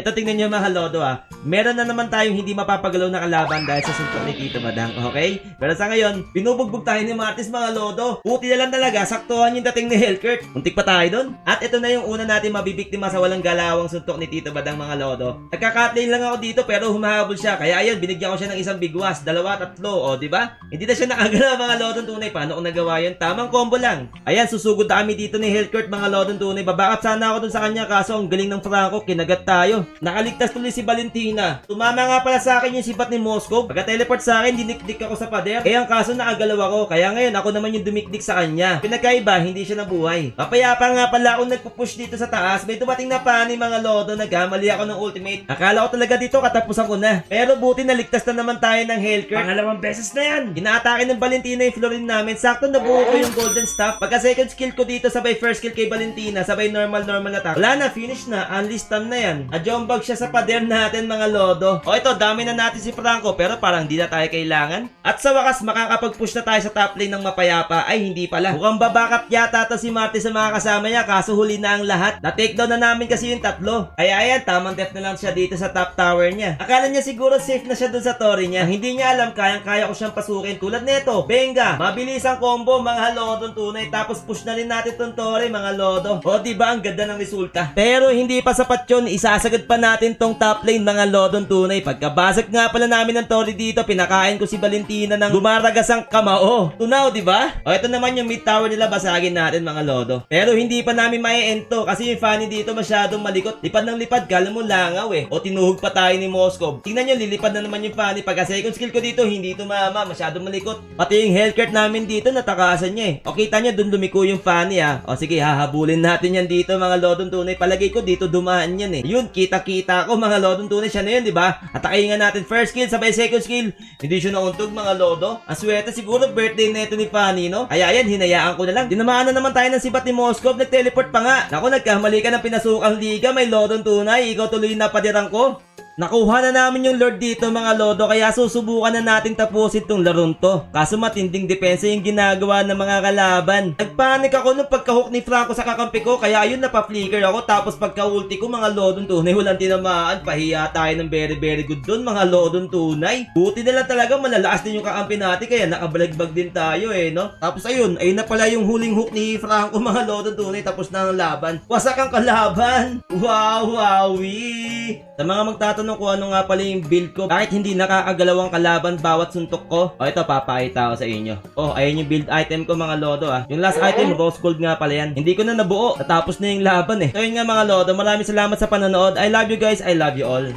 Ito tingnan nyo mga lodo ah. Meron na naman tayong hindi mapapagalaw na kalaban dahil sa suntok ni Tito Badang, okay? Pero sa ngayon, binubugbog tayo ni Martis mga lodo. Puti na lang talaga, saktuhan yung dating ni Hellkurt. Muntik pa tayo dun. At ito na yung una natin mabibiktima sa walang galawang suntok ni Tito Badang mga lodo. Nagkakatlane lang ako dito pero humahabol siya. Kaya ayun, binigyan ko siya ng isang bigwas, dalawa, tatlo, o di ba? Hindi na siya nakagalaw mga lodong tunay. Paano ko nagawa yun? Tamang combo lang. Ayan, susugod kami dito ni Hellkurt mga lodong tunay. Babakap sana ako dun sa kanya kaso ang galing ng Franco, kinagat tayo. Nakaligtas tuloy si Valentina. Tumama nga pala sa akin yung sipat ni Moscow. Pagka-teleport sa akin, dinikdik ako sa pader. Kaya ang kaso nakagalaw ako. Kaya ngayon, ako naman yung dumikdik sa kanya. Pinagkaiba, hindi siya nabuhay. Papayapa nga pala ako nagpupush dito sa taas. May dumating na pani mga lodo. Nagkamali ako ng ultimate. Akala ko talaga dito katapusan ko na. Pero buti naligtas na naman tayo ng Hellkurt. Pangalawang beses na yan. Inaatake ng Valentina yung Florin namin. Sakto nabuo ko yung golden staff. Pagka second skill ko dito, sabay first skill kay Valentina. Sabay normal normal attack. Wala na, finish na. Unleashed time na yan. Ajombag siya sa pader natin mga lodo. O ito, dami na natin si Franco pero parang di na tayo kailangan. At sa wakas, makakapag-push na tayo sa top lane ng mapayapa. Ay, hindi pala. Mukhang babakat yata to si Marty sa mga kasama niya kaso huli na ang lahat. Na-takedown na namin kasi yung tatlo. Kaya ayan, tamang death na lang siya dito sa top tower niya. Akala niya siguro safe na siya dun sa tori niya. Ang hindi niya alam, kayang-kaya ko siyang pasukin. Tulad nito, Benga, mabilis ang combo, mga lodong tunay. Tapos push na rin natin tong tori, mga lodo. O, di ba ang ganda ng resulta? Pero hindi pa sapat yun, isasagad pa natin tong top lane, mga lodong tunay. Pagkabasag nga pala namin ng tori dito, pinakain ko si Valentina ng lumaragas ang kamao. Tunaw, di ba? O, ito naman yung mid tower nila, basagin natin, mga lodo. Pero hindi pa namin mai-end to, kasi yung Fanny dito masyadong malikot. Lipad ng lipad, kala mo langaw eh. O, tinuhog pa tayo ni Moskov. Tingnan nyo, lilipad na naman yung Fanny. Pagka second skill ko dito, hindi tumama, masyadong malikot. Pati yung Hellcurt namin dito, natakasan niya eh. O, kita nyo, dun lumiko yung Fanny ah. O, sige, hahabulin natin yan dito, mga lodong tunay. Palagay ko dito dumaan yan eh. Yun, kita-kita ko, mga lodong tunay. Siya na yun, di ba? Atakayin nga natin first skill, sabay second skill. Hindi siya nauntog, mga lodo. Ang swerte, siguro birthday na ito ni Fanny, no? Kaya yan, hinayaan ko na lang. Dinamaan na naman tayo ng sibat ni Moskov, nag-teleport pa nga. Naku, nagkamali ka ng pinasukang liga, may lodong tunay. Ikaw tuloy na padirang ko. Nakuha na namin yung Lord dito mga lodo kaya susubukan na natin tapusin tong larong to. Kaso matinding depensa yung ginagawa ng mga kalaban. Nagpanik ako nung pagkahook ni Franco sa kakampi ko kaya ayun napaflicker ako tapos pagka-ulti ko mga lodong tunay walang tinamaan. Pahiya tayo ng very very good dun mga lodong tunay. Buti na lang talaga malalakas din yung kakampi natin kaya nakabalagbag din tayo eh no. Tapos ayun, ayun na pala yung huling hook ni Franco mga lodong tunay tapos na ang laban. Wasak ang kalaban. Wow, wowie. Sa mga magtatanong kung ano nga pala yung build ko, bakit hindi nakakagalaw ang kalaban bawat suntok ko? O ito, papakita ko sa inyo. Oh, ayun yung build item ko mga lodo ah. Yung last item, rose gold nga pala yan. Hindi ko na nabuo. Natapos na yung laban eh. So yun nga mga lodo, maraming salamat sa panonood. I love you guys, I love you all.